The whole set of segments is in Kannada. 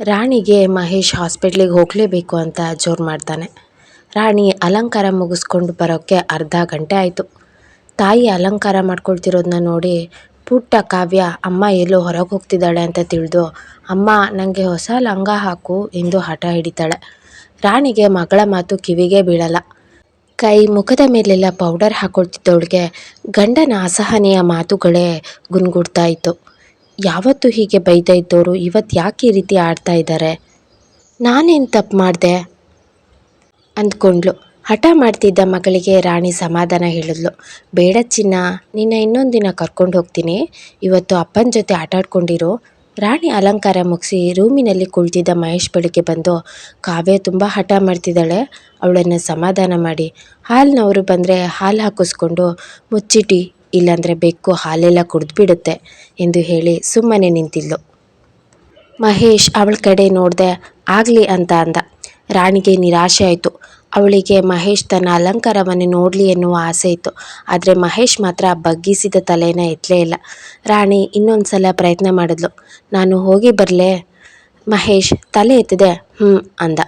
ರಾಣಿಗೆ ಮಹೇಶ್ ಹಾಸ್ಪಿಟ್ಲಿಗೆ ಹೋಗಲೇಬೇಕು ಅಂತ ಜೋರು ಮಾಡ್ತಾನೆ. ರಾಣಿ ಅಲಂಕಾರ ಮುಗಿಸ್ಕೊಂಡು ಬರೋಕ್ಕೆ ಅರ್ಧ ಗಂಟೆ ಆಯಿತು. ತಾಯಿ ಅಲಂಕಾರ ಮಾಡ್ಕೊಳ್ತಿರೋದನ್ನ ನೋಡಿ ಪುಟ್ಟ ಕಾವ್ಯ ಅಮ್ಮ ಎಲ್ಲೋ ಹೊರಗೆ ಹೋಗ್ತಿದ್ದಾಳೆ ಅಂತ ತಿಳಿದು, ಅಮ್ಮ ನನಗೆ ಹೊಸ ಲಂಗ ಹಾಕು ಎಂದು ಹಠ ಹಿಡಿತಾಳೆ. ರಾಣಿಗೆ ಮಗಳ ಮಾತು ಕಿವಿಗೆ ಬೀಳಲ್ಲ. ಕೈ ಮುಖದ ಮೇಲೆಲ್ಲ ಪೌಡರ್ ಹಾಕೊಳ್ತಿದ್ದವಳಿಗೆ ಗಂಡನ ಅಸಹನೆಯ ಮಾತುಗಳೇ ಗುನ್ಗುಡ್ತಾ ಇತ್ತು. ಯಾವತ್ತೂ ಹೀಗೆ ಬೈತಾ ಇದ್ದವರು ಇವತ್ತು ಯಾಕೆ ಈ ರೀತಿ ಆಡ್ತಾ ಇದ್ದಾರೆ ನಾನೇನು ತಪ್ಪು ಮಾಡಿದೆ? ಅಂದ್ಕೊಂಡ್ಲು. ಹಠ ಮಾಡ್ತಿದ್ದ ಮಗಳಿಗೆ ರಾಣಿ ಸಮಾಧಾನ ಹೇಳಿದ್ಲು. ಬೇಡ ಚಿನ್ನ, ನಿನ್ನ ಇನ್ನೊಂದು ದಿನ ಕರ್ಕೊಂಡು ಹೋಗ್ತೀನಿ. ಇವತ್ತು ಅಪ್ಪನ ಜೊತೆ ಆಟಾಡ್ಕೊಂಡಿರೋ ರಾಣಿ ಅಲಂಕಾರ ಮುಗಿಸಿ ರೂಮಿನಲ್ಲಿ ಕುಳಿತಿದ್ದ ಮಹೇಶ್ ಬಳಿಗೆ ಬಂದು, ಕಾವ್ಯ ತುಂಬ ಹಠ ಮಾಡ್ತಿದ್ದಾಳೆ. ಅವಳನ್ನು ಸಮಾಧಾನ ಮಾಡಿ. ಹಾಲಿನವರು ಬಂದರೆ ಹಾಲು ಹಾಕಿಸ್ಕೊಂಡು ಮುಚ್ಚಿಟಿ. ಇಲ್ಲಾಂದರೆ ಬೆಕ್ಕು ಹಾಲೆಲ್ಲ ಕುಡಿದ್ಬಿಡುತ್ತೆ ಎಂದು ಹೇಳಿ ಸುಮ್ಮನೆ ನಿಂತಿದ್ಲು. ಮಹೇಶ್ ಅವಳ ಕಡೆ ನೋಡಿದೆ ಆಗಲಿ ಅಂತ ಅಂದ. ರಾಣಿಗೆ ನಿರಾಶೆ ಆಯಿತು. ಅವಳಿಗೆ ಮಹೇಶ್ ತನ್ನ ಅಲಂಕಾರವನ್ನು ನೋಡಲಿ ಎನ್ನುವ ಆಸೆ ಇತ್ತು. ಆದರೆ ಮಹೇಶ್ ಮಾತ್ರ ಬಗ್ಗಿಸಿದ ತಲೆನ ಎತ್ತಲೇ ಇಲ್ಲ. ರಾಣಿ ಇನ್ನೊಂದು ಸಲ ಪ್ರಯತ್ನ ಮಾಡಿದ್ಲು. ನಾನು ಹೋಗಿ ಬರಲೇ ಮಹೇಶ್ ತಲೆ ಎತ್ತಿದೆ ಹ್ಞೂ ಅಂದ.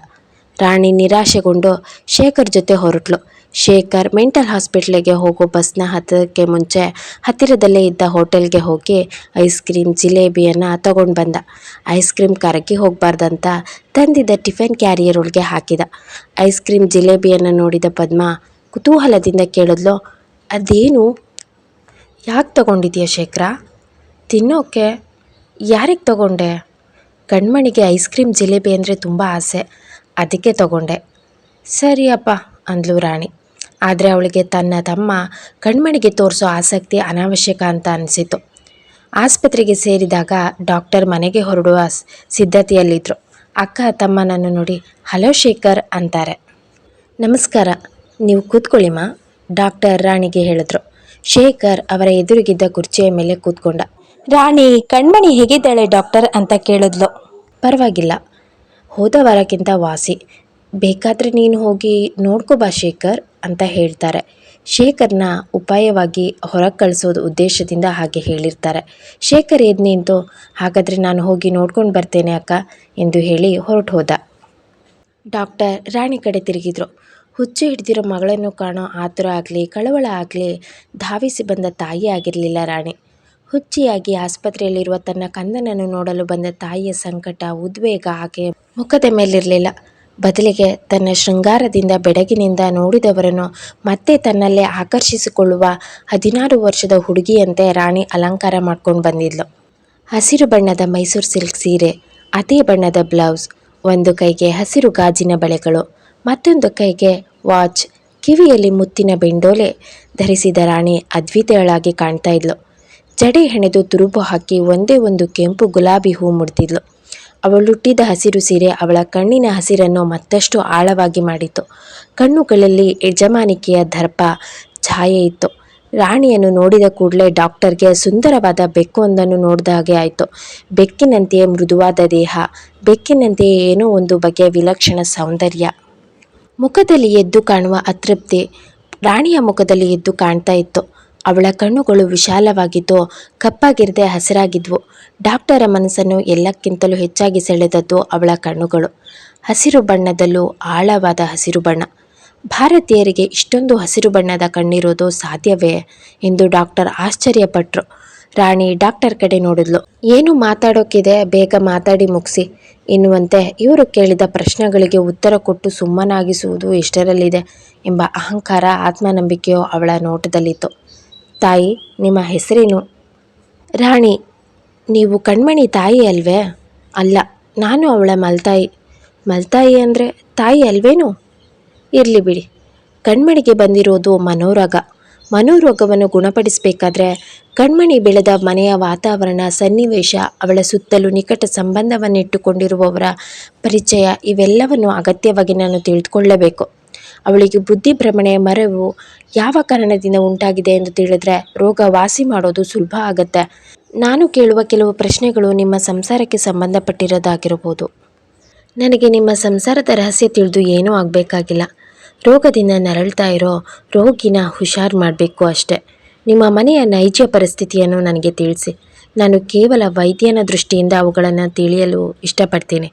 ರಾಣಿ ನಿರಾಶೆಗೊಂಡು ಶೇಖರ್ ಜೊತೆ ಹೊರಟ್ಲು. ಶೇಖರ್ ಮೆಂಟಲ್ ಹಾಸ್ಪಿಟ್ಲಿಗೆ ಹೋಗೋ ಬಸ್ನ ಹತ್ತಕ್ಕೆ ಮುಂಚೆ ಹತ್ತಿರದಲ್ಲೇ ಇದ್ದ ಹೋಟೆಲ್ಗೆ ಹೋಗಿ ಐಸ್ ಕ್ರೀಮ್ ಜಿಲೇಬಿಯನ್ನು ತಗೊಂಡು ಬಂದ. ಐಸ್ ಕ್ರೀಮ್ ಕರಗಿ ಹೋಗಬಾರ್ದಂತ ತಂದಿದ್ದ ಟಿಫಿನ್ ಕ್ಯಾರಿಯರ್ ಒಳಗೆ ಹಾಕಿದ. ಐಸ್ ಕ್ರೀಮ್ ಜಿಲೇಬಿಯನ್ನು ನೋಡಿದ ಪದ್ಮ ಕುತೂಹಲದಿಂದ ಕೇಳಿದ್ಲು, ಅದೇನು? ಯಾಕೆ ತಗೊಂಡಿದ್ಯಾ ಶೇಖರ? ತಿನ್ನೋಕೆ ಯಾರಿಗೆ ತಗೊಂಡೆ? ಕಣ್ಮಣಿಗೆ ಐಸ್ ಕ್ರೀಮ್ ಜಿಲೇಬಿ ಅಂದರೆ ತುಂಬ ಆಸೆ. ಅದಕ್ಕೆ ತಗೊಂಡೆ. ಸರಿಯಪ್ಪ ಅಂದ್ಲು ರಾಣಿ. ಆದರೆ ಅವಳಿಗೆ ತನ್ನ ತಮ್ಮ ಕಣ್ಮಣಿಗೆ ತೋರಿಸೋ ಆಸಕ್ತಿ ಅನಾವಶ್ಯಕ ಅಂತ ಅನಿಸಿತು. ಆಸ್ಪತ್ರೆಗೆ ಸೇರಿದಾಗ ಡಾಕ್ಟರ್ ಮನೆಗೆ ಹೊರಡುವ ಸಿದ್ಧತೆಯಲ್ಲಿದ್ದರು ಅಕ್ಕ ತಮ್ಮನನ್ನು ನೋಡಿ ಹಲೋ ಶೇಖರ್ ಅಂತಾರೆ. ನಮಸ್ಕಾರ ನೀವು ಕೂತ್ಕೊಳ್ಳಿಮ್ಮ ಡಾಕ್ಟರ್ ರಾಣಿಗೆ ಹೇಳಿದ್ರು. ಶೇಖರ್ ಅವರ ಎದುರಿಗಿದ್ದ ಕುರ್ಚಿಯ ಮೇಲೆ ಕೂತ್ಕೊಂಡ. ರಾಣಿ ಕಣ್ಮಣಿ ಹೇಗಿದ್ದಾಳೆ ಡಾಕ್ಟರ್? ಅಂತ ಕೇಳಿದ್ಲು. ಪರವಾಗಿಲ್ಲ. ಹೋದ ವಾರಕ್ಕಿಂತ ವಾಸಿ. ಬೇಕಾದರೆ ನೀನು ಹೋಗಿ ನೋಡ್ಕೋ ಬಾ ಶೇಖರ್ ಅಂತ ಹೇಳ್ತಾರೆ. ಶೇಖರ್ನ ಉಪಾಯವಾಗಿ ಹೊರಗೆ ಕಳಿಸೋದು ಉದ್ದೇಶದಿಂದ ಹಾಗೆ ಹೇಳಿರ್ತಾರೆ. ಶೇಖರ್ ಎದ್ದು ನಿಂತು, ಹಾಗಾದರೆ ನಾನು ಹೋಗಿ ನೋಡ್ಕೊಂಡು ಬರ್ತೇನೆ ಅಕ್ಕ ಎಂದು ಹೇಳಿ ಹೊರಟು ಹೋದ. ಡಾಕ್ಟರ್ ರಾಣಿ ಕಡೆ ತಿರುಗಿದ್ರು. ಹುಚ್ಚು ಹಿಡಿದಿರೋ ಮಗಳನ್ನು ಕಾಣೋ ಆತುರ ಆಗಲಿ, ಕಳವಳ ಆಗಲಿ ಧಾವಿಸಿ ಬಂದ ತಾಯಿ ಆಗಿರಲಿಲ್ಲ ರಾಣಿ. ಹುಚ್ಚಿಯಾಗಿ ಆಸ್ಪತ್ರೆಯಲ್ಲಿರುವ ತನ್ನ ಕಂದನನ್ನು ನೋಡಲು ಬಂದ ತಾಯಿಯ ಸಂಕಟ, ಉದ್ವೇಗ ಆಕೆಯ ಮುಖದ ಮೇಲಿರಲಿಲ್ಲ. ಬದಲಿಗೆ ತನ್ನ ಶೃಂಗಾರದಿಂದ ಬೆಡಗಿನಿಂದ ನೋಡಿದವರನ್ನು ಮತ್ತೆ ತನ್ನಲ್ಲೇ ಆಕರ್ಷಿಸಿಕೊಳ್ಳುವ ಹದಿನಾರು ವರ್ಷದ ಹುಡುಗಿಯಂತೆ ರಾಣಿ ಅಲಂಕಾರ ಮಾಡ್ಕೊಂಡು ಬಂದಿದ್ಲು. ಹಸಿರು ಬಣ್ಣದ ಮೈಸೂರು ಸಿಲ್ಕ್ ಸೀರೆ, ಅದೇ ಬಣ್ಣದ ಬ್ಲೌಸ್, ಒಂದು ಕೈಗೆ ಹಸಿರು ಗಾಜಿನ ಬಳೆಗಳು, ಮತ್ತೊಂದು ಕೈಗೆ ವಾಚ್, ಕಿವಿಯಲ್ಲಿ ಮುತ್ತಿನ ಬೆಂಡೋಲೆ ಧರಿಸಿದ ರಾಣಿ ಅದ್ವಿತೀಯಳಾಗಿ ಕಾಣ್ತಾ ಇದ್ಲು. ಜಡೆ ಹೆಣೆದು ತುರುಬು ಹಾಕಿ ಒಂದೇ ಒಂದು ಕೆಂಪು ಗುಲಾಬಿ ಹೂ ಮುಡ್ತಿದ್ಲು ಅವಳುಟ್ಟಿದ ಹಸಿರು ಸೀರೆ ಅವಳ ಕಣ್ಣಿನ ಹಸಿರನ್ನು ಮತ್ತಷ್ಟು ಆಳವಾಗಿ ಮಾಡಿತು ಕಣ್ಣುಗಳಲ್ಲಿ ಯಜಮಾನಿಕೆಯ ದರ್ಪ ಛಾಯೆ ಇತ್ತು. ರಾಣಿಯನ್ನು ನೋಡಿದ ಕೂಡಲೇ ಡಾಕ್ಟರ್ಗೆ ಸುಂದರವಾದ ಬೆಕ್ಕೊಂದನ್ನು ನೋಡಿದ ಹಾಗೆ ಆಯಿತು. ಬೆಕ್ಕಿನಂತೆಯೇ ಮೃದುವಾದ ದೇಹ, ಬೆಕ್ಕಿನಂತೆಯೇ ಏನೋ ಒಂದು ಬಗೆಯ ವಿಲಕ್ಷಣ ಸೌಂದರ್ಯ. ಮುಖದಲ್ಲಿ ಎದ್ದು ಕಾಣುವ ಅತೃಪ್ತಿ, ರಾಣಿಯ ಮುಖದಲ್ಲಿ ಎದ್ದು ಕಾಣ್ತಾ ಇತ್ತು. ಅವಳ ಕಣ್ಣುಗಳು ವಿಶಾಲವಾಗಿದ್ದು ಕಪ್ಪಾಗಿರದೆ ಹಸಿರಾಗಿದ್ವು. ಡಾಕ್ಟರ ಮನಸ್ಸನ್ನು ಎಲ್ಲಕ್ಕಿಂತಲೂ ಹೆಚ್ಚಾಗಿ ಸೆಳೆದದ್ದು ಅವಳ ಕಣ್ಣುಗಳು. ಹಸಿರು ಬಣ್ಣದಲ್ಲೂ ಆಳವಾದ ಹಸಿರು ಬಣ್ಣ. ಭಾರತೀಯರಿಗೆ ಇಷ್ಟೊಂದು ಹಸಿರು ಬಣ್ಣದ ಕಣ್ಣಿರೋದು ಸಾಧ್ಯವೇ ಎಂದು ಡಾಕ್ಟರ್ ಆಶ್ಚರ್ಯಪಟ್ಟರು ರಾಣಿ ಡಾಕ್ಟರ್ ಕಡೆ ನೋಡಿದ್ಲು. ಏನು ಮಾತಾಡೋಕ್ಕಿದೆ ಬೇಗ ಮಾತಾಡಿ ಮುಗಿಸಿ ಎನ್ನುವಂತೆ ಇವರು ಕೇಳಿದ ಪ್ರಶ್ನೆಗಳಿಗೆ ಉತ್ತರ ಕೊಟ್ಟು ಸುಮ್ಮನಾಗಿಸುವುದು ಎಷ್ಟರಲ್ಲಿದೆ ಎಂಬ ಅಹಂಕಾರ ಆತ್ಮನಂಬಿಕೆಯು ಅವಳ ನೋಟದಲ್ಲಿತ್ತು. ತಾಯಿ, ನಿಮ್ಮ ಹೆಸರೇನು? ರಾಣಿ, ನೀವು ಕಣ್ಮಣಿ ತಾಯಿ ಅಲ್ವೇ? ಅಲ್ಲ, ನಾನು ಅವಳ ಮಲ್ತಾಯಿ. ಮಲ್ತಾಯಿ ಅಂದರೆ ತಾಯಿ ಅಲ್ವೇನು? ಇರಲಿ ಬಿಡಿ. ಕಣ್ಮಣಿಗೆ ಬಂದಿರೋದು ಮನೋರೋಗ. ಮನೋರೋಗವನ್ನು ಗುಣಪಡಿಸಬೇಕಾದ್ರೆ ಕಣ್ಮಣಿ ಬೆಳೆದ ಮನೆಯ ವಾತಾವರಣ, ಸನ್ನಿವೇಶ, ಅವಳ ಸುತ್ತಲೂ ನಿಕಟ ಸಂಬಂಧವನ್ನಿಟ್ಟುಕೊಂಡಿರುವವರ ಪರಿಚಯ, ಇವೆಲ್ಲವನ್ನು ಅಗತ್ಯವಾಗಿ ನಾನು ತಿಳಿದುಕೊಳ್ಳಬೇಕು. ಅವಳಿಗೆ ಬುದ್ಧಿ ಭ್ರಮಣೆಯ ಮರವು ಯಾವ ಕಾರಣದಿಂದ ಉಂಟಾಗಿದೆ ಎಂದು ತಿಳಿದ್ರೆ ರೋಗ ವಾಸಿ ಮಾಡೋದು ಸುಲಭ ಆಗತ್ತೆ. ನಾನು ಕೇಳುವ ಕೆಲವು ಪ್ರಶ್ನೆಗಳು ನಿಮ್ಮ ಸಂಸಾರಕ್ಕೆ ಸಂಬಂಧಪಟ್ಟಿರೋದಾಗಿರಬಹುದು. ನನಗೆ ನಿಮ್ಮ ಸಂಸಾರದ ರಹಸ್ಯ ತಿಳಿದು ಏನೂ ಆಗಬೇಕಾಗಿಲ್ಲ. ರೋಗದಿಂದ ನರಳ್ತಾ ಇರೋ ರೋಗಿನ ಹುಷಾರು ಮಾಡಬೇಕು ಅಷ್ಟೆ. ನಿಮ್ಮ ಮನೆಯ ನೈಜ ಪರಿಸ್ಥಿತಿಯನ್ನು ನನಗೆ ತಿಳಿಸಿ. ನಾನು ಕೇವಲ ವೈದ್ಯನ ದೃಷ್ಟಿಯಿಂದ ಅವುಗಳನ್ನು ತಿಳಿಯಲು ಇಷ್ಟಪಡ್ತೀನಿ.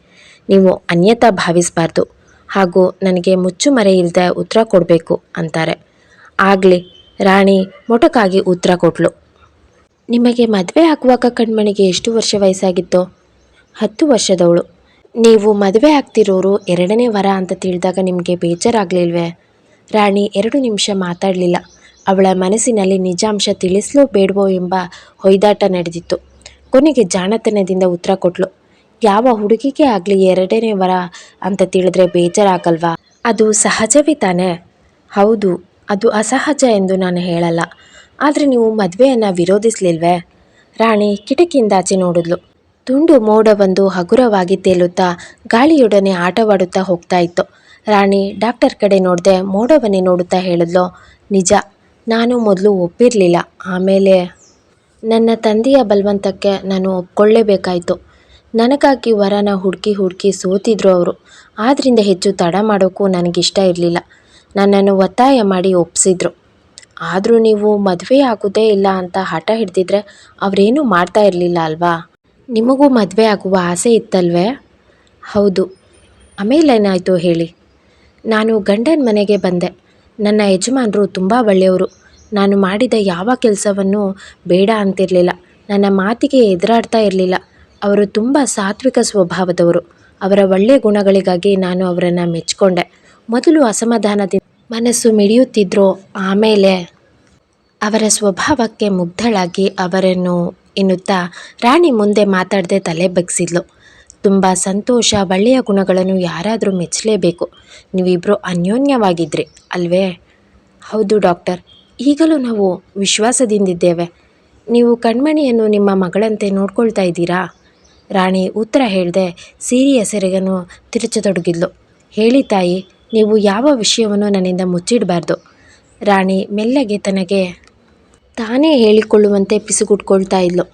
ನೀವು ಅನ್ಯತಾ ಭಾವಿಸಬಾರ್ದು. ಹಾಗೂ ನನಗೆ ಮುಚ್ಚುಮರೆ ಇಲ್ಲದೆ ಉತ್ತರ ಕೊಡಬೇಕು ಅಂತಾರೆ. ಆಗಲಿ, ರಾಣಿ ಮೊಟಕಾಗಿ ಉತ್ತರ ಕೊಟ್ಲು. ನಿಮಗೆ ಮದುವೆ ಆಗುವಾಗ ಕಣ್ಮಣಿಗೆ ಎಷ್ಟು ವರ್ಷ ವಯಸ್ಸಾಗಿತ್ತು? ಹತ್ತು ವರ್ಷದವಳು. ನೀವು ಮದುವೆ ಆಗ್ತಿರೋರು ಎರಡನೇ ವರ ಅಂತ ತಿಳಿದಾಗ ನಿಮಗೆ ಬೇಜಾರಾಗಲಿಲ್ವೇ? ರಾಣಿ ಎರಡು ನಿಮಿಷ ಮಾತಾಡಲಿಲ್ಲ. ಅವಳ ಮನಸ್ಸಿನಲ್ಲಿ ನಿಜಾಂಶ ತಿಳಿಸ್ಲೋ ಬೇಡವೋ ಎಂಬ ಹೊಯ್ದಾಟ ನಡೆದಿತ್ತು. ಕೊನೆಗೆ ಜಾಣತನದಿಂದ ಉತ್ತರ ಕೊಟ್ಲು. ಯಾವ ಹುಡುಗಿಗೆ ಆಗಲಿ ಎರಡನೇ ವರ ಅಂತ ತಿಳಿದ್ರೆ ಬೇಜಾರಾಗಲ್ವಾ? ಅದು ಸಹಜವೇ ತಾನೆ? ಹೌದು, ಅದು ಅಸಹಜ ಎಂದು ನಾನು ಹೇಳಲ್ಲ. ಆದರೆ ನೀವು ಮದುವೆಯನ್ನು ವಿರೋಧಿಸಲಿಲ್ವೇ? ರಾಣಿ ಕಿಟಕಿಯಿಂದಾಚೆ ನೋಡಿದ್ಲು. ತುಂಡು ಮೋಡವೊಂದು ಹಗುರವಾಗಿ ತೇಲುತ್ತಾ ಗಾಳಿಯೊಡನೆ ಆಟವಾಡುತ್ತಾ ಹೋಗ್ತಾ ಇತ್ತು. ರಾಣಿ ಡಾಕ್ಟರ್ ಕಡೆ ನೋಡದೆ ಮೋಡವನ್ನೇ ನೋಡುತ್ತಾ ಹೇಳಿದ್ಲು, ನಿಜ, ನಾನು ಮೊದಲು ಒಪ್ಪಿರಲಿಲ್ಲ. ಆಮೇಲೆ ನನ್ನ ತಂದೆಯ ಬಲವಂತಕ್ಕೆ ನಾನು ಒಪ್ಕೊಳ್ಳೇಬೇಕಾಯಿತು. ನನಗಾಗಿ ವರನ ಹುಡುಕಿ ಹುಡುಕಿ ಸೋತಿದ್ರು ಅವರು. ಆದ್ದರಿಂದ ಹೆಚ್ಚು ತಡ ಮಾಡೋಕ್ಕೂ ನನಗಿಷ್ಟ ಇರಲಿಲ್ಲ. ನನ್ನನ್ನು ಒತ್ತಾಯ ಮಾಡಿ ಒಪ್ಪಿಸಿದ್ರು ಆದರೂ ನೀವು ಮದುವೆ ಆಗೋದೇ ಇಲ್ಲ ಅಂತ ಹಠ ಹಿಡ್ದಿದ್ರೆ ಅವರೇನೂ ಮಾಡ್ತಾ ಇರಲಿಲ್ಲ ಅಲ್ವಾ? ನಿಮಗೂ ಮದುವೆ ಆಗುವ ಆಸೆ ಇತ್ತಲ್ವೇ? ಹೌದು. ಆಮೇಲೇನಾಯಿತು ಹೇಳಿ. ನಾನು ಗಂಡನ ಮನೆಗೆ ಬಂದೆ. ನನ್ನ ಯಜಮಾನರು ತುಂಬ ಒಳ್ಳೆಯವರು. ನಾನು ಮಾಡಿದ ಯಾವ ಕೆಲಸವನ್ನು ಬೇಡ ಅಂತಿರಲಿಲ್ಲ. ನನ್ನ ಮಾತಿಗೆ ಎದುರಾಡ್ತಾ ಇರಲಿಲ್ಲ. ಅವರು ತುಂಬ ಸಾತ್ವಿಕ ಸ್ವಭಾವದವರು. ಅವರ ಒಳ್ಳೆಯ ಗುಣಗಳಿಗಾಗಿ ನಾನು ಅವರನ್ನು ಮೆಚ್ಚಿಕೊಂಡೆ ಮೊದಲು ಅಸಮಾಧಾನದಿಂದ ಮನಸ್ಸು ಮಿಡಿಯುತ್ತಿದ್ರೋ ಆಮೇಲೆ ಅವರ ಸ್ವಭಾವಕ್ಕೆ ಮುಗ್ಧಳಾಗಿ ಅವರನ್ನು ಎನ್ನುತ್ತಾ ರಾಣಿ ಮುಂದೆ ಮಾತಾಡದೆ ತಲೆ ಬಗ್ಸಿದ್ಲು ತುಂಬ ಸಂತೋಷ, ಒಳ್ಳೆಯ ಗುಣಗಳನ್ನು ಯಾರಾದರೂ ಮೆಚ್ಚಲೇಬೇಕು. ನೀವಿಬ್ಬರು ಅನ್ಯೋನ್ಯವಾಗಿದ್ರಿ, ಅಲ್ವೇ? ಹೌದು ಡಾಕ್ಟರ್, ಈಗಲೂ ನಾವು ವಿಶ್ವಾಸದಿಂದಿದ್ದೇವೆ. ನೀವು ಕಣ್ಮಣಿಯನ್ನು ನಿಮ್ಮ ಮಗಳಂತೆ ನೋಡ್ಕೊಳ್ತಾ ಇದ್ದೀರಾ? ರಾಣಿ ಉತ್ತರ ಹೇಳದೆ, ಸೀರಿಯ ಸೆರಗನ್ನು ತಿರುಚತೊಡಗಿದ್ಲು. ಹೇಳಿ ತಾಯಿ, ನೀವು ಯಾವ ವಿಷಯವನ್ನು ನನ್ನಿಂದ ಮುಚ್ಚಿಡಬಾರ್ದು? ರಾಣಿ ಮೆಲ್ಲಗೆ ತನಗೆ ತಾನೇ ಹೇಳಿಕೊಳ್ಳುವಂತೆ ಪಿಸುಗುಟ್ಕೊಳ್ತಾ ಇದ್ಲು.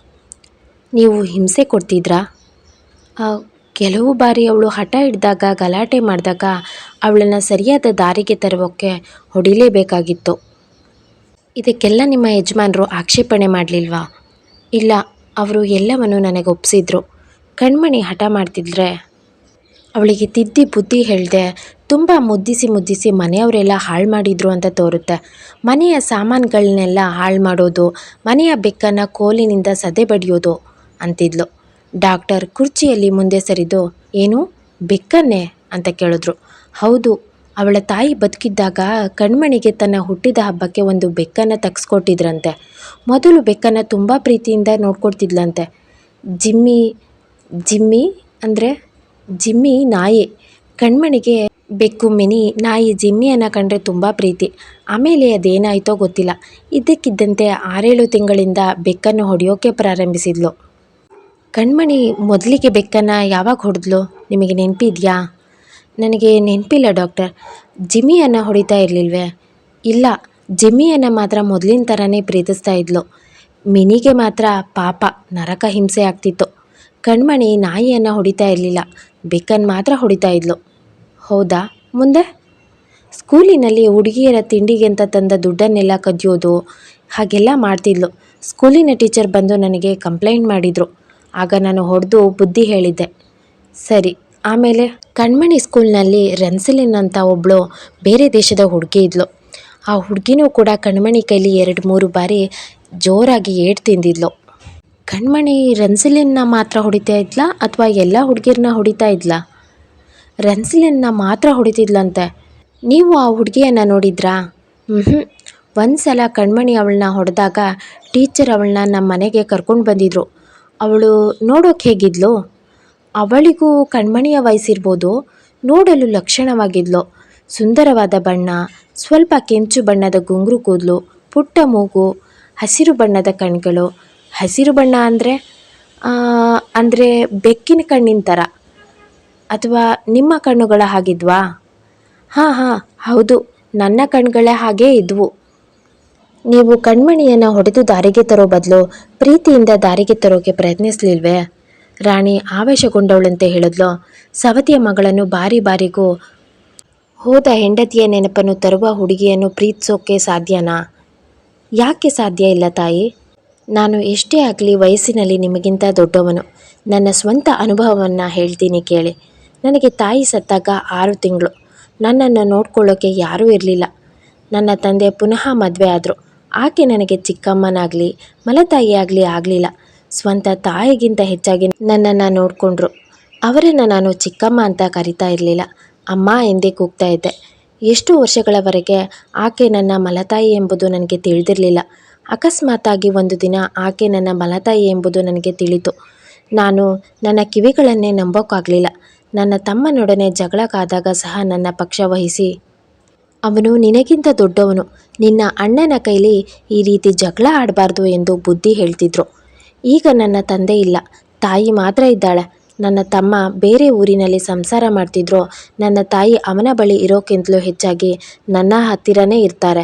ನೀವು ಹಿಂಸೆ ಕೊಡ್ತಿದ್ರಾ? ಕೆಲವು ಬಾರಿ ಅವಳು ಹಠ ಹಿಡಿದಾಗ, ಗಲಾಟೆ ಮಾಡಿದಾಗ ಅವಳನ್ನು ಸರಿಯಾದ ದಾರಿಗೆ ತರುವಕ್ಕೆ ಹೊಡಿಲೇಬೇಕಾಗಿತ್ತು. ಇದಕ್ಕೆಲ್ಲ ನಿಮ್ಮ ಯಜಮಾನರು ಆಕ್ಷೇಪಣೆ ಮಾಡಲಿಲ್ವಾ? ಇಲ್ಲ, ಅವರು ಎಲ್ಲವನ್ನು ನನಗೆ ಒಪ್ಪಿಸಿದ್ರು ಕಣ್ಮಣಿ ಹಠ ಮಾಡ್ತಿದ್ರೆ, ಅವಳಿಗೆ ತಿದ್ದಿ ಬುದ್ಧಿ ಹೇಳಿದೆ, ತುಂಬ ಮುದ್ದಿಸಿ ಮುದ್ದಿಸಿ ಮನೆಯವರೆಲ್ಲ ಹಾಳು ಮಾಡಿದ್ರು ಅಂತ ತೋರುತ್ತೆ. ಮನೆಯ ಸಾಮಾನುಗಳನ್ನೆಲ್ಲ ಹಾಳು ಮಾಡೋದು, ಮನೆಯ ಬೆಕ್ಕನ್ನು ಕೋಲಿನಿಂದ ಸದೆ ಬಡಿಯೋದು, ಅಂತಿದ್ಲು. ಡಾಕ್ಟರ್ ಕುರ್ಚಿಯಲ್ಲಿ ಮುಂದೆ ಸರಿದು, ಏನು, ಬೆಕ್ಕನ್ನೇ? ಅಂತ ಕೇಳಿದ್ರು. ಹೌದು, ಅವಳ ತಾಯಿ ಬದುಕಿದ್ದಾಗ ಕಣ್ಮಣಿಗೆ ತನ್ನ ಹುಟ್ಟಿದ ಹಬ್ಬಕ್ಕೆ ಒಂದು ಬೆಕ್ಕನ್ನು ತಗ್ಸ್ಕೊಟ್ಟಿದ್ರಂತೆ. ಮೊದಲು ಬೆಕ್ಕನ್ನು ತುಂಬ ಪ್ರೀತಿಯಿಂದ ನೋಡ್ಕೊಡ್ತಿದ್ಲಂತೆ. ಜಿಮ್ಮಿ ಜಿಮ್ಮಿ ಅಂದರೆ ಜಿಮ್ಮಿ ನಾಯಿ. ಕಣ್ಮಣಿಗೆ ಬೆಕ್ಕು, ಮಿನಿ ನಾಯಿ ಜಿಮ್ಮಿಯನ್ನು ಕಂಡ್ರೆ ತುಂಬ ಪ್ರೀತಿ. ಆಮೇಲೆ ಅದೇನಾಯಿತೋ ಗೊತ್ತಿಲ್ಲ. ಇದ್ದಕ್ಕಿದ್ದಂತೆ ಆರೇಳು ತಿಂಗಳಿಂದ ಬೆಕ್ಕನ್ನು ಹೊಡೆಯೋಕೆ ಪ್ರಾರಂಭಿಸಿದ್ಲು. ಕಣ್ಮಣಿ ಮೊದಲಿಗೆ ಬೆಕ್ಕನ್ನು ಯಾವಾಗ ಹೊಡೆದ್ಲು? ನಿಮಗೆ ನೆನಪಿದೆಯಾ? ನನಗೆ ನೆನಪಿಲ್ಲ ಡಾಕ್ಟರ್. ಜಿಮ್ಮಿಯನ್ನು ಹೊಡಿತಾ ಇರಲಿಲ್ವೇ? ಇಲ್ಲ. ಜಿಮ್ಮಿಯನ್ನು ಮಾತ್ರ ಮೊದಲಿನ ಥರನೇ ಪ್ರೀತಿಸ್ತಾ ಇದ್ಲು. ಮಿನಿಗೆ ಮಾತ್ರ ಪಾಪ, ನರಕ ಹಿಂಸೆ ಆಗ್ತಿತ್ತು. ಕಣ್ಮಣಿ ನಾಯಿಯನ್ನು ಹೊಡಿತಾ ಇರಲಿಲ್ಲ. ಬೆಕ್ಕನ್ನು ಮಾತ್ರ ಹೊಡಿತಾ ಇದ್ಲು. ಹೌದಾ? ಮುಂದೆ? ಸ್ಕೂಲಿನಲ್ಲಿ ಹುಡುಗಿಯರ ತಿಂಡಿಗೆ ಅಂತ ತಂದ ದುಡ್ಡನ್ನೆಲ್ಲ ಕದಿಯೋದು, ಹಾಗೆಲ್ಲ ಮಾಡ್ತಿದ್ಲು. ಸ್ಕೂಲಿನ ಟೀಚರ್ ಬಂದು ನನಗೆ ಕಂಪ್ಲೇಂಟ್ ಮಾಡಿದರು. ಆಗ ನಾನು ಹೊಡೆದು ಬುದ್ಧಿ ಹೇಳಿದ್ದೆ. ಸರಿ, ಆಮೇಲೆ? ಕಣ್ಮಣಿ ಸ್ಕೂಲ್ನಲ್ಲಿ ರನ್ಸಲಿನ್ ಅಂತ ಒಬ್ಬಳು ಬೇರೆ ದೇಶದ ಹುಡುಗಿ ಇದ್ಲು. ಆ ಹುಡುಗಿನೂ ಕೂಡ ಕಣ್ಮಣಿ ಕೈಲಿ ಎರಡು ಮೂರು ಬಾರಿ ಜೋರಾಗಿ ಏಟು ತಿಂದಿದ್ಲು. ಕಣ್ಮಣಿ ರೆನ್ಸಿಲಿನ್ನ ಮಾತ್ರ ಹೊಡಿತಾ ಇದ್ಲಾ ಅಥವಾ ಎಲ್ಲ ಹುಡುಗಿರನ್ನ ಹೊಡಿತಾ ಇದ್ಲಾ? ರೆನ್ಸಿಲಿನ್ನ ಮಾತ್ರ ಹೊಡಿತಿದ್ಲಂತೆ. ನೀವು ಆ ಹುಡುಗಿಯನ್ನು ನೋಡಿದ್ರಾ? ಹ್ಞೂ ಒಂದು ಸಲ ಕಣ್ಮಣಿ ಅವಳನ್ನ ಹೊಡೆದಾಗ ಟೀಚರ್ ಅವಳನ್ನ ನಮ್ಮ ಮನೆಗೆ ಕರ್ಕೊಂಡು ಬಂದಿದ್ರು. ಅವಳು ನೋಡೋಕೆ ಹೇಗಿದ್ಲು? ಅವಳಿಗೂ ಕಣ್ಮಣಿಯ ವಯಸ್ಸಿರ್ಬೋದು, ನೋಡಲು ಲಕ್ಷಣವಾಗಿದ್ಲು. ಸುಂದರವಾದ ಬಣ್ಣ, ಸ್ವಲ್ಪ ಕೆಂಚು ಬಣ್ಣದ ಗುಂಗುರು ಕೂದಲು, ಪುಟ್ಟ ಮೂಗು, ಹಸಿರು ಬಣ್ಣದ ಕಣ್ಗಳು ಹಸಿರು ಬಣ್ಣ ಅಂದರೆ ಅಂದರೆ ಬೆಕ್ಕಿನ ಕಣ್ಣಿನ ಥರ ಅಥವಾ ನಿಮ್ಮ ಕಣ್ಣುಗಳ ಹಾಗಿದ್ವಾ? ಹಾಂ ಹಾಂ, ಹೌದು. ನನ್ನ ಕಣ್ಗಳೇ ಹಾಗೇ ಇದ್ವು. ನೀವು ಕಣ್ಮಣಿಯನ್ನು ಹೊಡೆದು ದಾರಿಗೆ ತರೋ ಬದಲು ಪ್ರೀತಿಯಿಂದ ದಾರಿಗೆ ತರೋಕೆ ಪ್ರಯತ್ನಿಸಲಿಲ್ವೇ? ರಾಣಿ ಆವೇಶಗೊಂಡವಳಂತೆ ಹೇಳಿದ್ಲು. ಸವತಿಯ ಮಗಳನ್ನು ಬಾರಿ ಬಾರಿಗೂ ಹೋದ ಹೆಂಡತಿಯ ನೆನಪನ್ನು ತರುವ ಹುಡುಗಿಯನ್ನು ಪ್ರೀತಿಸೋಕೆ ಸಾಧ್ಯನಾ? ಯಾಕೆ ಸಾಧ್ಯ ಇಲ್ಲ ತಾಯಿ? ನಾನು ಎಷ್ಟೇ ಆಗಲಿ ವಯಸ್ಸಿನಲ್ಲಿ ನಿಮಗಿಂತ ದೊಡ್ಡವನು. ನನ್ನ ಸ್ವಂತ ಅನುಭವವನ್ನು ಹೇಳ್ತೀನಿ ಕೇಳಿ. ನನಗೆ ತಾಯಿ ಸತ್ತಾಗ ಆರು ತಿಂಗಳು. ನನ್ನನ್ನು ನೋಡ್ಕೊಳ್ಳೋಕ್ಕೆ ಯಾರೂ ಇರಲಿಲ್ಲ. ನನ್ನ ತಂದೆ ಪುನಃ ಮದುವೆ ಆದರು. ಆಕೆ ನನಗೆ ಚಿಕ್ಕಮ್ಮನಾಗಲಿ, ಮಲತಾಯಿಯಾಗಲಿ ಆಗಲಿಲ್ಲ. ಸ್ವಂತ ತಾಯಿಗಿಂತ ಹೆಚ್ಚಾಗಿ ನನ್ನನ್ನು ನೋಡಿಕೊಂಡ್ರು. ಅವರನ್ನು ನಾನು ಚಿಕ್ಕಮ್ಮ ಅಂತ ಕರಿತಾ ಇರಲಿಲ್ಲ. ಅಮ್ಮ ಎಂದೇ ಕೂಗ್ತಾ ಇದ್ದೆ. ಎಷ್ಟು ವರ್ಷಗಳವರೆಗೆ ಆಕೆ ನನ್ನ ಮಲತಾಯಿ ಎಂಬುದು ನನಗೆ ತಿಳಿದಿರಲಿಲ್ಲ. ಅಕಸ್ಮಾತಾಗಿ ಒಂದು ದಿನ ಆಕೆ ನನ್ನ ಮಲತಾಯಿ ಎಂಬುದು ನನಗೆ ತಿಳಿತು. ನಾನು ನನ್ನ ಕಿವಿಗಳನ್ನೇ ನಂಬೋಕ್ಕಾಗಲಿಲ್ಲ ನನ್ನ ತಮ್ಮನೊಡನೆ ಜಗಳಕ್ಕಾದಾಗ ಸಹ ನನ್ನ ಪಕ್ಷ ವಹಿಸಿ, ಅವನು ನಿನಗಿಂತ ದೊಡ್ಡವನು, ನಿನ್ನ ಅಣ್ಣನ ಕೈಲಿ ಈ ರೀತಿ ಜಗಳ ಆಡಬಾರ್ದು ಎಂದು ಬುದ್ಧಿ ಹೇಳ್ತಿದ್ರು. ಈಗ ನನ್ನ ತಂದೆ ಇಲ್ಲ, ತಾಯಿ ಮಾತ್ರ ಇದ್ದಾಳೆ. ನನ್ನ ತಮ್ಮ ಬೇರೆ ಊರಿನಲ್ಲಿ ಸಂಸಾರ ಮಾಡ್ತಿದ್ರು. ನನ್ನ ತಾಯಿ ಅವನ ಬಳಿ ಇರೋಕ್ಕಿಂತಲೂ ಹೆಚ್ಚಾಗಿ ನನ್ನ ಹತ್ತಿರನೇ ಇರ್ತಾರೆ.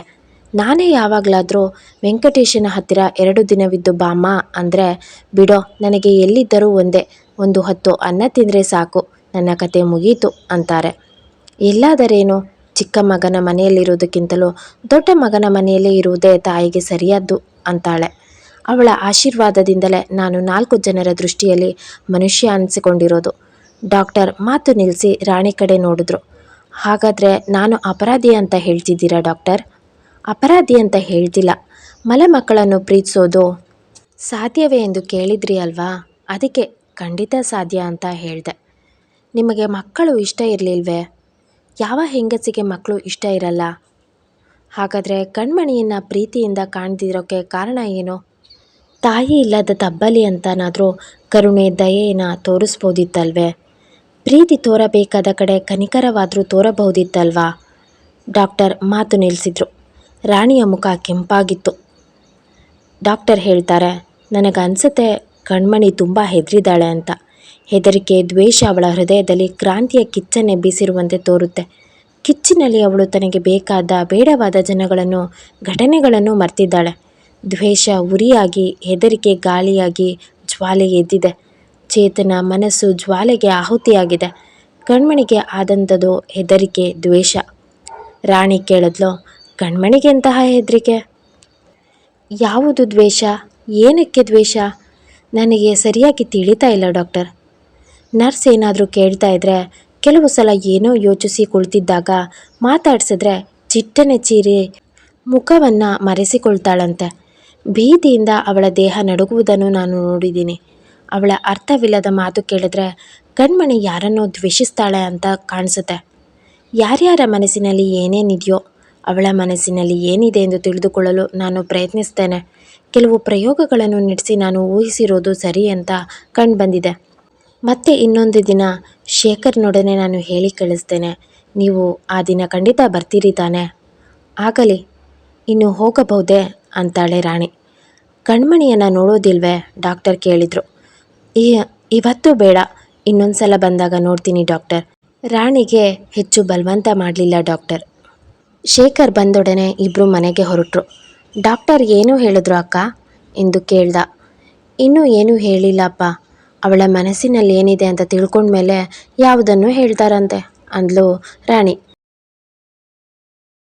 ನಾನೇ ಯಾವಾಗಲಾದರೂ ವೆಂಕಟೇಶನ ಹತ್ತಿರ ಎರಡು ದಿನವಿದ್ದು ಬಾಮ್ಮ ಅಂದರೆ, ಬಿಡೋ, ನನಗೆ ಎಲ್ಲಿದ್ದರೂ ಒಂದೇ, ಒಂದು ಹೊತ್ತು ಅನ್ನ ತಿಂದರೆ ಸಾಕು, ನನ್ನ ಕತೆ ಮುಗೀತು ಅಂತಾರೆ. ಎಲ್ಲಾದರೇನು? ಚಿಕ್ಕ ಮಗನ ಮನೆಯಲ್ಲಿರುವುದಕ್ಕಿಂತಲೂ ದೊಡ್ಡ ಮಗನ ಮನೆಯಲ್ಲೇ ಇರುವುದೇ ತಾಯಿಗೆ ಸರಿಯಾದ್ದು ಅಂತಾಳೆ. ಅವಳ ಆಶೀರ್ವಾದದಿಂದಲೇ ನಾನು ನಾಲ್ಕು ಜನರ ದೃಷ್ಟಿಯಲ್ಲಿ ಮನುಷ್ಯ ಅನಿಸಿಕೊಂಡಿರೋದು. ಡಾಕ್ಟರ್ ಮಾತು ನಿಲ್ಲಿಸಿ ರಾಣಿ ಕಡೆ ನೋಡಿದ್ರು. ಹಾಗಾದರೆ ನಾನು ಅಪರಾಧಿ ಅಂತ ಹೇಳ್ತಿದ್ದೀರಾ ಡಾಕ್ಟರ್? ಅಪರಾಧಿ ಅಂತ ಹೇಳ್ತಿಲ್ಲ ಮಲಮಕ್ಕಳನ್ನು ಪ್ರೀತಿಸೋದು ಸಾಧ್ಯವೇ ಎಂದು ಕೇಳಿದ್ರಿ ಅಲ್ವಾ? ಅದಕ್ಕೆ ಖಂಡಿತ ಸಾಧ್ಯ ಅಂತ ಹೇಳಿದೆ. ನಿಮಗೆ ಮಕ್ಕಳು ಇಷ್ಟ ಇರಲಿಲ್ವೇ? ಯಾವ ಹೆಂಗಸಿಗೆ ಮಕ್ಕಳು ಇಷ್ಟ ಇರಲ್ಲ? ಹಾಗಾದರೆ ಕಣ್ಮಣಿಯನ್ನು ಪ್ರೀತಿಯಿಂದ ಕಾಣ್ದಿರೋಕ್ಕೆ ಕಾರಣ ಏನು? ತಾಯಿ ಇಲ್ಲದ ತಬ್ಬಲಿ ಅಂತನಾದರೂ ಕರುಣೆ ದಯೆಯನ್ನು ತೋರಿಸ್ಬೋದಿತ್ತಲ್ವೇ? ಪ್ರೀತಿ ತೋರಬೇಕಾದ ಕಡೆ ಕನಿಕರವಾದರೂ ತೋರಬಹುದಿತ್ತಲ್ವಾ? ಡಾಕ್ಟರ್ ಮಾತು ನಿಲ್ಲಿಸಿದ್ರು ರಾಣಿಯ ಮುಖ ಕೆಂಪಾಗಿತ್ತು. ಡಾಕ್ಟರ್ ಹೇಳ್ತಾರೆ, ನನಗನ್ಸುತ್ತೆ ಕಣ್ಮಣಿ ತುಂಬ ಹೆದರಿದಾಳೆ ಅಂತ. ಹೆದರಿಕೆ, ದ್ವೇಷ ಅವಳ ಹೃದಯದಲ್ಲಿ ಕ್ರಾಂತಿಯ ಕಿಚ್ಚನ್ನೇ ಬೀಸಿರುವಂತೆ ತೋರುತ್ತೆ. ಕಿಚ್ಚಿನಲ್ಲಿ ಅವಳು ತನಗೆ ಬೇಕಾದ ಬೇಡವಾದ ಜನಗಳನ್ನು, ಘಟನೆಗಳನ್ನು ಮರ್ತಿದ್ದಾಳೆ. ದ್ವೇಷ ಉರಿಯಾಗಿ, ಹೆದರಿಕೆ ಗಾಳಿಯಾಗಿ ಜ್ವಾಲೆ ಎದ್ದಿದೆ. ಚೇತನ ಮನಸ್ಸು ಜ್ವಾಲೆಗೆ ಆಹುತಿಯಾಗಿದೆ. ಕಣ್ಮಣಿಗೆ ಆದಂಥದ್ದು ಹೆದರಿಕೆ, ದ್ವೇಷ. ರಾಣಿ ಕೇಳಿದ್ಲು ಕಣ್ಮಣಿಗೆ ಎಂತಹ ಹೆದರಿಕೆ? ಯಾವುದು ದ್ವೇಷ? ಏನಕ್ಕೆ ದ್ವೇಷ? ನನಗೆ ಸರಿಯಾಗಿ ತಿಳಿತಾ ಇಲ್ಲ ಡಾಕ್ಟರ್. ನರ್ಸ್ ಏನಾದರೂ ಕೇಳ್ತಾ ಇದ್ರೆ, ಕೆಲವು ಸಲ ಏನೋ ಯೋಚಿಸಿ ಕುಳಿತಿದ್ದಾಗ ಮಾತಾಡಿಸಿದ್ರೆ ಚಿಟ್ಟನೆ ಚೀರಿ ಮುಖವನ್ನು ಮರೆಸಿಕೊಳ್ತಾಳಂತೆ. ಭೀತಿಯಿಂದ ಅವಳ ದೇಹ ನಡುಗುವುದನ್ನು ನಾನು ನೋಡಿದ್ದೀನಿ. ಅವಳ ಅರ್ಥವಿಲ್ಲದ ಮಾತು ಕೇಳಿದ್ರೆ ಕಣ್ಮಣಿ ಯಾರನ್ನೋ ದ್ವೇಷಿಸ್ತಾಳೆ ಅಂತ ಕಾಣಿಸುತ್ತೆ. ಯಾರ್ಯಾರ ಮನಸ್ಸಿನಲ್ಲಿ ಏನೇನಿದೆಯೋ ಅವಳ ಮನಸ್ಸಿನಲ್ಲಿ ಏನಿದೆ ಎಂದು ತಿಳಿದುಕೊಳ್ಳಲು ನಾನು ಪ್ರಯತ್ನಿಸ್ತೇನೆ. ಕೆಲವು ಪ್ರಯೋಗಗಳನ್ನು ನಡೆಸಿ ನಾನು ಊಹಿಸಿರೋದು ಸರಿ ಅಂತ ಕಂಡುಬಂದಿದೆ. ಮತ್ತೆ ಇನ್ನೊಂದು ದಿನ ಶೇಖರ್ನೊಡನೆ ನಾನು ಹೇಳಿ ಕಳಿಸ್ತೇನೆ, ನೀವು ಆ ದಿನ ಖಂಡಿತ ಬರ್ತೀರಿ ತಾನೆ? ಆಗಲಿ, ಇನ್ನು ಹೋಗಬಹುದೇ? ಅಂತಾಳೆ ರಾಣಿ. ಕಣ್ಮಣಿಯನ್ನು ನೋಡೋದಿಲ್ವೇ? ಡಾಕ್ಟರ್ ಕೇಳಿದರು. ಈ, ಇವತ್ತು ಬೇಡ ಇನ್ನೊಂದು ಸಲ ಬಂದಾಗ ನೋಡ್ತೀನಿ ಡಾಕ್ಟರ್. ರಾಣಿಗೆ ಹೆಚ್ಚು ಬಲವಂತ ಮಾಡಲಿಲ್ಲ ಡಾಕ್ಟರ್. ಶೇಖರ್ ಬಂದೊಡನೆ ಇಬ್ಬರು ಮನೆಗೆ ಹೊರಟರು. ಡಾಕ್ಟರ್ ಏನು ಹೇಳಿದ್ರು ಅಕ್ಕ? ಎಂದು ಕೇಳ್ದ. ಇನ್ನೂ ಏನೂ ಹೇಳಿಲ್ಲಪ್ಪ. ಅವಳ ಮನಸ್ಸಿನಲ್ಲಿ ಏನಿದೆ ಅಂತ ತಿಳ್ಕೊಂಡ್ಮೇಲೆ ಯಾವುದನ್ನು ಹೇಳ್ತಾರಂತೆ, ಅಂದ್ಲು ರಾಣಿ.